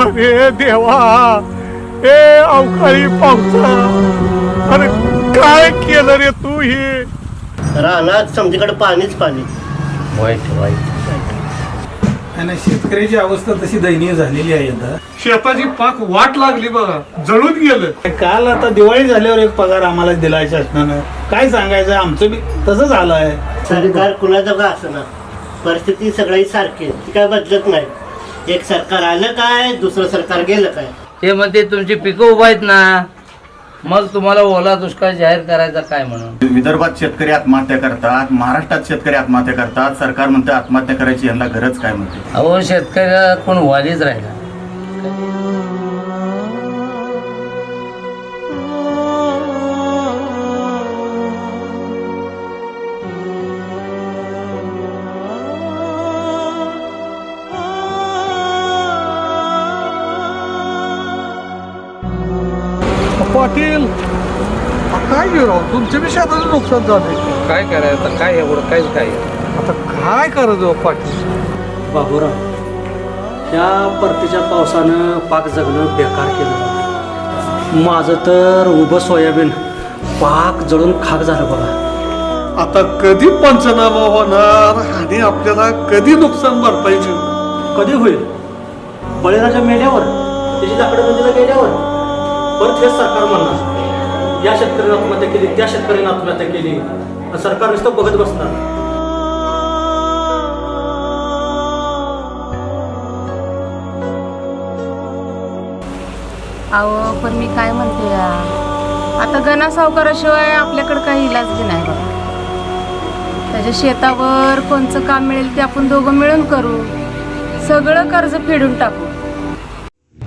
अरे देवा ए अवकाळी पावसा. अरे काय केलं रे तू हे? रानात समजीकडे पाणीच पाणी. वाईट वाईट. आणि शेतकऱ्याची अवस्था तशी दयनीय झालेली आहे आता. शेताची पाक वाट लागली बघा जळून गेलं. काल आता दिवाळी झाल्यावर एक पगार आम्हाला दिलाय शासनानं. काय सांगायचं आमचं बी तसंच आलं आहे. सरकार कुणाचं का असणार परिस्थिती सगळी सारखी आहे. ती काय बदलत नाही. एक सरकार आलं काय दुसरं सरकार गेलं काय? ते म्हणते तुमची पिकं उभा आहेत ना. मग तुम्हाला ओला दुष्काळ जाहीर करायचा काय म्हणून? विदर्भात शेतकरी आत्महत्या करतात महाराष्ट्रात शेतकरी आत्महत्या करतात सरकार म्हणते आत्महत्या करायची यांना गरज काय? म्हणते. अहो शेतकऱ्याला कोण वालीच राहिला. पाटील. काय गेलो तुमच्या बी शेताचं नुकसान झालंय. काय करायचं? काय एवढं? काहीच काय आता काय करायचं हो पाटील? बाबूराव या परतीच्या पावसानं पाक जगणं बेकार केलं. माझं तर उभं सोयाबीन पाक जळून खाक झालं बघा. आता कधी पंचनामा होणार? आणि आपल्याला कधी नुकसान भरपाईची? होणार? कधी होईल? बळीराजा मेल्यावर? त्याची लाकडं नदीला गेल्यावर? परत हेच सरकार म्हणणार. या शेतकऱ्याने आत्महत्या केली त्या शेतकऱ्याने आत्महत्या केली. सरकार नुसतं बघत बसणार. अहो पण मी काय म्हणते या? आता गणा सावकाराशिवाय आपल्याकडे काही इलाज बी नाही बघा. त्याच्या शेतावर कोणचं काम मिळेल ते आपण दोघं मिळून करू. सगळं कर्ज फेडून टाकू.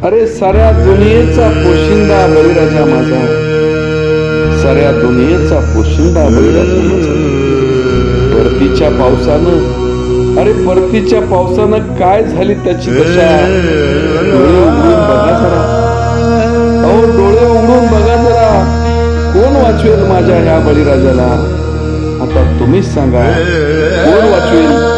अरे साऱ्या दुनियेचा पोशिंदा बळीराजा माझा. साऱ्या दुनियेचा पोशिंदा बळीराजा माझा. परतीच्या पावसानं अरे परतीच्या पावसानं काय झाली त्याची दशा? डोळे उघडून बघा जरा. अहो डोळे उघडून बघा जरा. कोण वाचवेल माझ्या ह्या बळीराजाला? आता तुम्हीच सांगा कोण वाचवेल